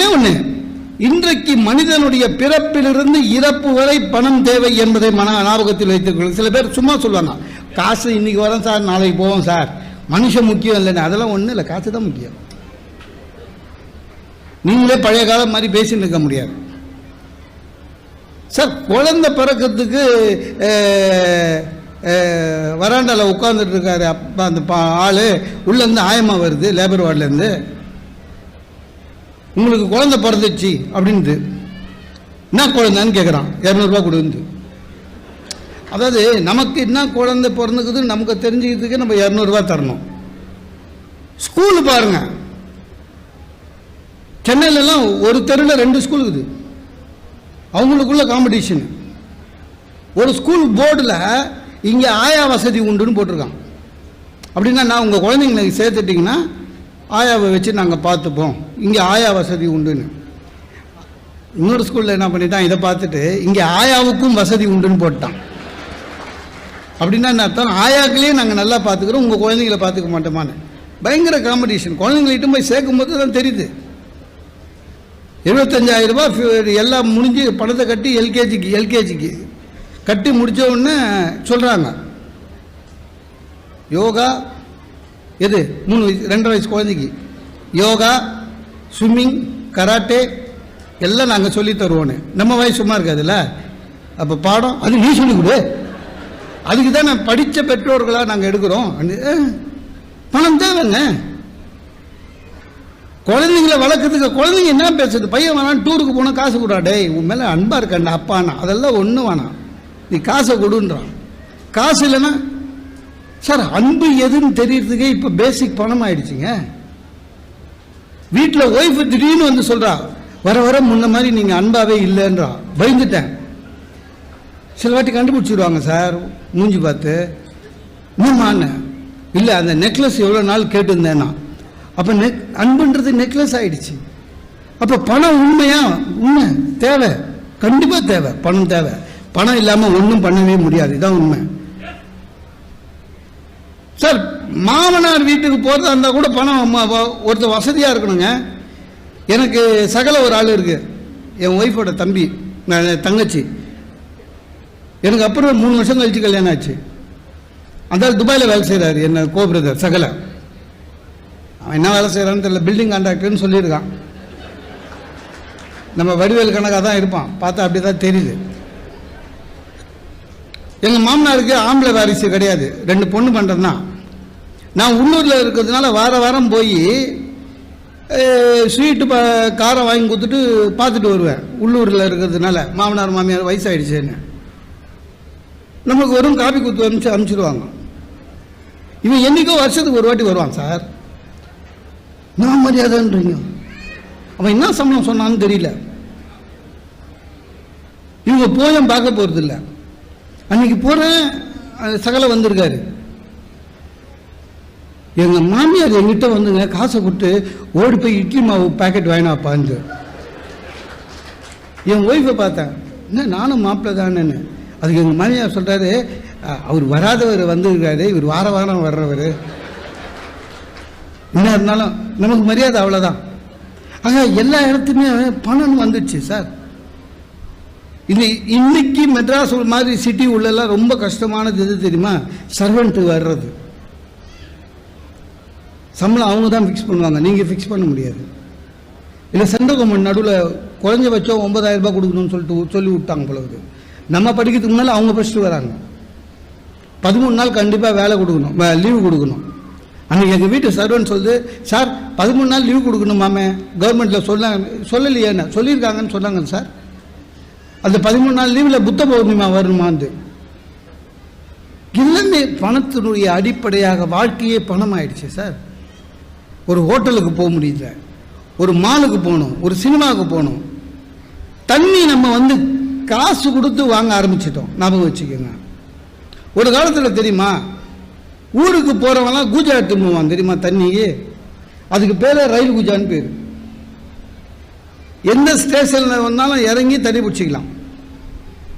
ஒன்னே ஒண்ணு? இன்றைக்கு மனிதனுடைய பிறப்பிலிருந்து இறப்பு வரை பணம் தேவை என்பதை மன ஞாபகத்தில் வைத்துக் கொள்ள சில பேர் சும்மா சொல்லுவாங்க காசு இன்னைக்கு வரோம் சார் நாளைக்கு போவோம் சார். மனுஷன் முக்கியம் இல்லைன்னு. அதெல்லாம் ஒன்றும் இல்லை காசு தான் முக்கியம். நீங்களே பழைய காலம் மாதிரி பேசிட்டு இருக்க முடியாது. சார் குழந்தை பிறக்கிறதுக்கு வராண்டாவில் உட்காந்துட்டு இருக்காரு அப்பா அந்த பா ஆள். உள்ளேருந்து ஆயமா வருது லேபர் வார்டுலேருந்து உங்களுக்கு குழந்தை பிறந்துச்சு அப்படின்ட்டு என்ன குழந்தைன்னு கேட்குறான் இரநூறுபா கொடுந்து அதாவது நமக்கு என்ன குழந்தை பிறந்துக்குதுன்னு நமக்கு தெரிஞ்சுக்கிறதுக்கு நம்ம இரநூறுபா தரணும். ஸ்கூலு பாருங்க. சென்னையிலலாம் ஒரு தெருவில் ரெண்டு ஸ்கூல் இருக்குது. அவங்களுக்குள்ள காம்படிஷன் ஒரு ஸ்கூல் போர்டில் இங்கே ஆயா வசதி உண்டுன்னு போட்டிருக்கான். அப்படின்னா நான் உங்கள் குழந்தைங்களுக்கு சேர்த்துட்டிங்கன்னா ஆயாவை வச்சு நாங்கள் பார்த்துப்போம். இங்கே ஆயா வசதி உண்டுன்னு. இன்னொரு ஸ்கூலில் என்ன பண்ணிட்டான்? இதை பார்த்துட்டு இங்கே ஆயாவுக்கும் வசதி உண்டுன்னு போட்டான். அப்படின்னா என்ன அர்த்தம்? ஆயாக்களையும் நாங்கள் நல்லா பார்த்துக்குறோம் உங்கள் குழந்தைங்கள பார்த்துக்க மாட்டோமான்னு. பயங்கர காம்படிஷன் குழந்தைங்கள்ட்ட போய் சேர்க்கும் போது தான் தெரியுது. இருபத்தஞ்சாயிரம் ரூபாய் எல்லாம் முடிஞ்சு பணத்தை கட்டி எல்கேஜிக்கு எல்கேஜிக்கு கட்டி முடித்த உடனே சொல்கிறாங்க யோகா எது? மூணு வயசு ரெண்டரை வயசு குழந்தைக்கு. யோகா ஸ்விம்மிங் கராட்டே எல்லாம் நாங்கள் சொல்லி தருவோன்னு நம்ம வயசு சும்மா இருக்காதுல்ல? அப்போ பாடம் அது நீ சொல்லி கொடு. அதுக்கு தான் நான் படித்த பெற்றோர்களாக நாங்கள் எடுக்கிறோம். பணம் தேவைங்க. குழந்தைங்கள வளர்க்கறதுக்கு குழந்தைங்க என்ன பேசுறது பையன் வேணாம் டூருக்கு போனால் காசு கொடுடா டேய் உன் மேலே அன்பாக இருக்காண்டா அப்பானா அதெல்லாம் ஒன்றும் வேணாம். நீ காசை கொடுன்றான். காசு இல்லைன்னா சார் அன்பு எதுன்னு தெரியறதுக்கே இப்போ பேசிக் பணம் ஆயிடுச்சுங்க. வீட்டில் ஒய்ஃப் திடீர்னு வந்து சொல்றா வர வர முன்ன மாதிரி நீங்கள் அன்பாவே இல்லைன்றா. பயந்துட்டேன். சில வாட்டி கண்டுபிடிச்சிருவாங்க சார் மூஞ்சி பார்த்து என்னம்மான்னு இல்லை அந்த நெக்லஸ் எவ்வளோ நாள் கேட்டிருந்தேன்னா. அப்போ நெக் அன்புன்றது நெக்லஸ் ஆயிடுச்சு. அப்போ பணம் உண்மையா? உண்மை. தேவை. கண்டிப்பாக தேவை. பணம் தேவை. பணம் இல்லாமல் ஒன்றும் பண்ணவே முடியாது. இதான் உண்மை. சார் மாமனார் வீட்டுக்கு போகிறதா இருந்தால் கூட பணம் ஒருத்தர் வசதியாக இருக்கணுங்க. எனக்கு சகல ஒரு ஆள் இருக்கு. என் ஒய்ஃபோட தம்பி நான் தங்கச்சி. எனக்கு அப்புறம் மூணு வருஷம் கழிச்சு கல்யாணம் ஆச்சு. அந்த துபாயில் வேலை செய்கிறாரு என்ன கோபுரதர் சகல. அவன் என்ன வேலை செய்கிறான்னு தெரியல பில்டிங் கான்ட்ராக்டர்னு சொல்லியிருக்கான். நம்ம வடிவேல் கணக்காக தான் இருப்பான். பார்த்தா அப்படி தான் தெரியுது. எங்கள் மாமனாருக்கு ஆம்பளை வாரிசு கிடையாது. ரெண்டு பொண்ணு பண்ணுறது தான் நான் உள்ளூரில் இருக்கிறதுனால வார வாரம் போய் ஸ்வீட்டு ப காரம் வாங்கி கொடுத்துட்டு பார்த்துட்டு வருவேன். உள்ளூரில் இருக்கிறதுனால. மாமனார் மாமியார் வயசாயிடுச்சுன்னு. நமக்கு வெறும் காபி கொடுத்து அனுப்பிச்சு அனுப்பிச்சிடுவாங்க இவன் என்னைக்கோ வருஷத்துக்கு ஒரு வாட்டி வருவான் சார். நான் மரியாதைன்றீங்க? அவன் என்ன சம்பளம் சொன்னான்னு தெரியல. இவங்க போயும் பார்க்க போகிறதில்ல அன்னைக்கு போகிறேன் சகல வந்திருக்காரு. எங்கள் மாமியார் எங்கிட்ட வந்துங்க காசை கொடுத்து ஓடி போய் இட்லி மாவு பாக்கெட் வாங்கினாப்பான்னு என் ஒய்ஃபை பார்த்தேன். என்ன நானும் மாப்பிள்ளை தானேன்னு. அதுக்கு எங்கள் மாமியார் சொல்கிறாரு அவர் வராதவர் வந்திருக்காரு இவர் வார வாரம் வர்றவர். என்ன இருந்தாலும் நமக்கு மரியாதை அவ்வளோதான் ஆக எல்லா இடத்துலையுமே பணம் வந்துடுச்சு சார். இது இன்னைக்கு மெட்ராஸ் மாதிரி சிட்டி உள்ளெல்லாம் ரொம்ப கஷ்டமானது எது தெரியுமா? சர்வெண்ட்டு வர்றது. சம்பளம் அவங்க தான் ஃபிக்ஸ் பண்ணுவாங்க. நீங்கள் ஃபிக்ஸ் பண்ண முடியாது. இல்லை சென்ட்ரல் கவர்மெண்ட் நடுவில் குறைஞ்சபட்சம் ஒன்பதாயிரம் ரூபாய் கொடுக்கணும்னு சொல்லிட்டு சொல்லி விட்டாங்க பொழுது நம்ம படிக்கிறதுக்கு முன்னால் அவங்க ஃபஸ்ட்டு வராங்க. பதிமூணு நாள் கண்டிப்பாக வேலை கொடுக்கணும். லீவு கொடுக்கணும். அன்றைக்கி எங்கள் வீட்டு சர்வன் சொல்லுது சார் பதிமூணு நாள் லீவு கொடுக்கணும் மாமே கவர்மெண்ட்டில் சொன்னாங்க சொல்லலையேன்னு. சொல்லியிருக்காங்கன்னு சொன்னாங்க சார் அந்த பதிமூணு நாள் லீவில் புத்த பௌர்ணிமா வரணுமாந்து இல்லைன்னு பணத்தினுடைய அடிப்படையாக வாழ்க்கையே பணம் ஆயிடுச்சு சார் ஒரு ஹோட்டலுக்கு போக முடியல. ஒரு மாலுக்கு போகணும் ஒரு சினிமாவுக்கு போகணும். தண்ணி நம்ம வந்து காசு கொடுத்து வாங்க ஆரம்பிச்சிட்டோம். ஞாபகம் வச்சுக்கோங்க. ஒரு காலத்தில் தெரியுமா? ஊருக்கு போகிறவங்களாம் கூஜா எடுத்துன்னு தெரியுமா? தண்ணிக்கு அதுக்கு பேர் ரயில் கூஜான்னு பேர். எந்த ஸ்டேஷனில் வந்தாலும் இறங்கி தண்ணி பிடிச்சிக்கலாம்.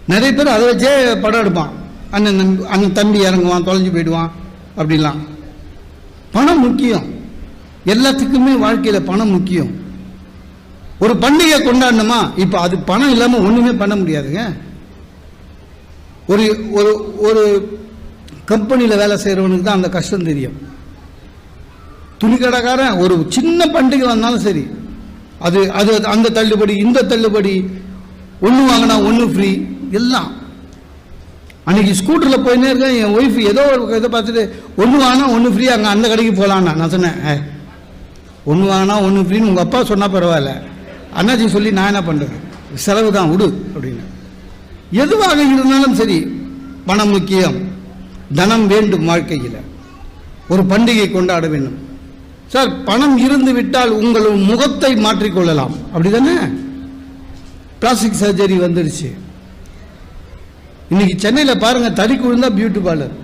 நிறைய பேர் அதை வச்சே படம் எடுப்பான். அண்ணன் அண்ணன் தம்பி இறங்குவான் தொலைஞ்சு போயிடுவான் அப்படிலாம். பணம் முக்கியம். எல்லாத்துக்குமே வாழ்க்கையில் பணம் முக்கியம். ஒரு பண்டிகை கொண்டாடணுமா? இப்போ அது பணம் இல்லாமல் ஒன்றுமே பண்ண முடியாதுங்க. ஒரு ஒரு ஒரு கம்பெனியில் வேலை செய்கிறவனுக்கு தான் அந்த கஷ்டம் தெரியும். துணிக்கடைக்காரன் ஒரு சின்ன பண்டிகை வந்தாலும் சரி அது அது அந்த தள்ளுபடி இந்த தள்ளுபடி ஒன்று வாங்கினா ஒன்று ஃப்ரீ எல்லாம். அன்னைக்கு ஸ்கூட்டரில் போயினே இருக்கேன் என் ஒய்ஃப் ஏதோ ஒரு இதை பார்த்துட்டு ஒன்று வாங்கினா ஒன்று ஃப்ரீ அங்கே அந்த கடைக்கு போகலான்னா நான் சொன்னேன். ஒன்று வாங்கினா ஒன்று ஃப்ரீன்னு உங்கள் அப்பா சொன்னால் பரவாயில்ல. அண்ணாச்சி சொல்லி நான் என்ன பண்ணுறது செலவு தான் விடு அப்படின்னு. எதுவாக இருந்தாலும் சரி பணம் முக்கியம். தனம் வேண்டும் வாழ்க்கையில். ஒரு பண்டிகை கொண்டாட வேண்டும். சார் பணம் இருந்து விட்டால் உங்கள் முகத்தை மாற்றிக்கொள்ளலாம். அப்படிதானே? பிளாஸ்டிக் சர்ஜரி வந்துடுச்சு இன்னைக்கு சென்னையில் பாருங்கள் தறி விழுந்தா பியூட்டி பார்லர்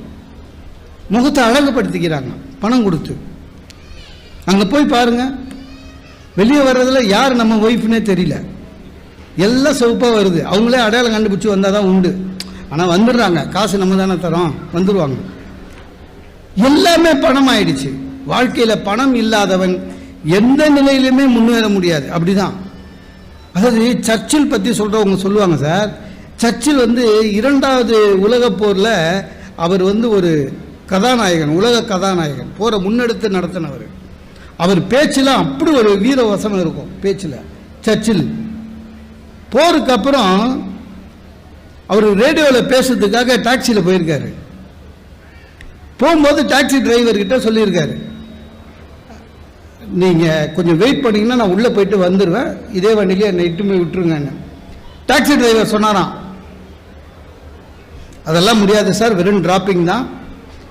முகத்தை அழகுபடுத்திக்கிறாங்க. பணம் கொடுத்து. அங்கே போய் பாருங்க. வெளியே வர்றதுல யார் நம்ம ஒய்ஃப்னே தெரியல. எல்லாம் சிவப்பாக வருது. அவங்களே அடையாளம் கண்டுபிடிச்சி வந்தால் தான் உண்டு. ஆனால் வந்துடுறாங்க. காசு நம்ம தானே தரோம். வந்துடுவாங்க எல்லாமே பணம் ஆயிடுச்சு வாழ்க்கையில் பணம் இல்லாதவன் எந்த நிலையிலுமே முன்னேற முடியாது. அப்படிதான். அதாவது சர்ச்சில் பற்றி சொல்கிறவங்க சொல்லுவாங்க சார். சர்ச்சில் வந்து இரண்டாவது உலகப் போரில் அவர் வந்து ஒரு கதாநாயகன் உலக கதாநாயகன் போரை முன்னெடுத்து நடத்தினவர். அவர் பேச்சில் அப்படி ஒரு வீர வசனம் இருக்கும் பேச்சில். சர்ச்சில். போருக்கு அப்புறம் அவர் ரேடியோவில் பேசுறதுக்காக டாக்ஸியில் போயிருக்காரு. போகும்போது டாக்ஸி டிரைவர்கிட்ட சொல்லியிருக்காரு. நீங்கள் கொஞ்சம் வெயிட் பண்ணிங்கன்னா நான் உள்ளே போயிட்டு வந்துடுவேன் இதே வண்டியில் என்னை இட்டுமே விட்டுருங்கன்னு. டாக்ஸி டிரைவர் சொன்னாராம். அதெல்லாம் முடியாது சார். வெறும் டிராப்பிங் தான்.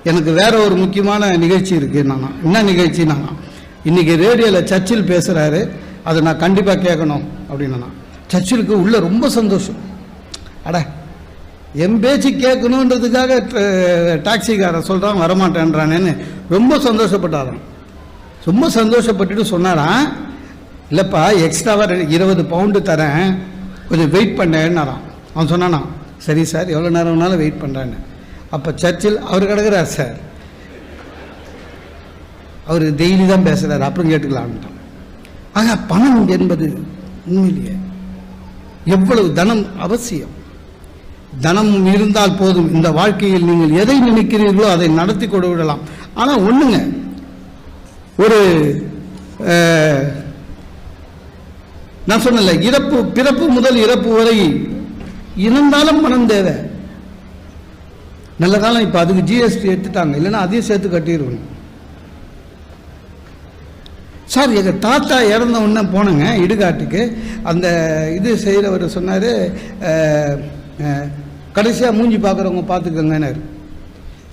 எனக்கு வேற ஒரு முக்கியமான நிகழ்ச்சி இருக்குது நானா. என்ன நிகழ்ச்சி நான்? இன்னைக்கு ரேடியோவில் சர்ச்சில் பேசுகிறாரு அதை நான் கண்டிப்பாக கேட்கணும் அப்படின்னா சர்ச்சிலுக்கு உள்ளே ரொம்ப சந்தோஷம். அட என் பேச்சு கேட்கணுன்றதுக்காக டாக்ஸிக்காரன் சொல்கிறான் வரமாட்டேன்றானேன்னு ரொம்ப சந்தோஷப்பட்டாராம். ரொம்ப சந்தோஷப்பட்டுட்டு சொன்னாராம் இல்லைப்பா எக்ஸ்ட்ராவாக இருபது பவுண்டு தரேன் கொஞ்சம் வெயிட் பண்ணேன்னாரான் அவன் சொன்னானா சரி சார் எவ்வளோ நேரம் வேணாலும் வெயிட் பண்ணுறான்னு அப்போ சர்ச்சில் அவர் கிடக்குறார் சார். அவர் டெய்லி தான் பேசுகிறார் அப்புறம் கேட்டுக்கலான்ட்டான் ஆக பணம் என்பது உண்மையிலேயே எவ்வளவு தனம் அவசியம். தனம் இருந்தால் போதும். இந்த வாழ்க்கையில் நீங்கள் எதை நினைக்கிறீர்களோ அதை நடத்தி கொண்டு விடலாம். ஆனால் ஒண்ணுங்க. ஒரு நான் சொன்னல இறப்பு பிறப்பு முதல் இறப்பு வரை இருந்தாலும் பணம் தேவை. நல்ல காலம் இப்போ அதுக்கு ஜிஎஸ்டி எடுத்துட்டாங்க. இல்லைன்னா அதையும் சேர்த்து கட்டிடுவேன். சார் எங்கள் தாத்தா இறந்த உடனே போனேங்க இடுகாட்டுக்கு. அந்த இது செய்கிறவர் சொன்னார் கடைசியாக மூஞ்சி பார்க்குறவங்க பார்த்துக்கங்கன்னாரு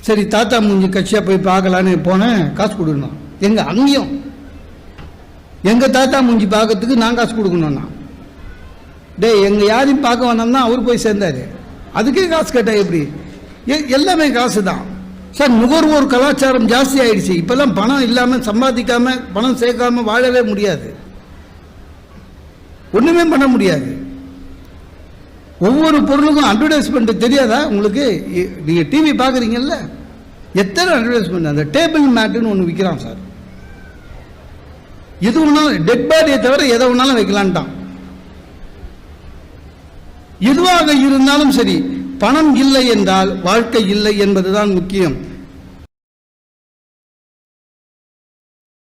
சரி தாத்தா மூஞ்சி கட்சியாக போய் பார்க்கலான்னு போனேன் காசு கொடுக்கணும். எங்கள் அங்கேயும். எங்கள் தாத்தா மூஞ்சி பார்க்கறதுக்கு நான் காசு கொடுக்கணும்னா. டேய் எங்கள் யாரையும் பார்க்க வேணாம்னா அவர் போய் சேர்ந்தார். அதுக்கே காசு கேட்டால் எப்படி? எ- எல்லாமே காசு தான் சார் நுகர்வோர் கலாச்சாரம் ஜாஸ்தி ஆயிடுச்சு. இப்பெல்லாம் பணம் இல்லாமல் சம்பாதிக்காம பணம் சேர்க்காம வாழவே முடியாது. ஒன்றுமே பண்ண முடியாது. ஒவ்வொரு பொருளுக்கும் அட்வர்டைஸ்மெண்ட் தெரியாதா உங்களுக்கு? நீங்கள் டிவி பார்க்குறீங்கல்ல? எத்தனை அட்வர்டைஸ்மெண்ட் அந்த டேபிள் மேட்டுன்னு ஒன்று விற்கிறான் சார். எது வேணாலும் டெட் பாடியை தவிர எதை வேணாலும் வைக்கலான்ட்டான். எதுவாக இருந்தாலும் சரி பணம் இல்லை என்றால் வாழ்க்கை இல்லை என்பதுதான் முக்கியம்.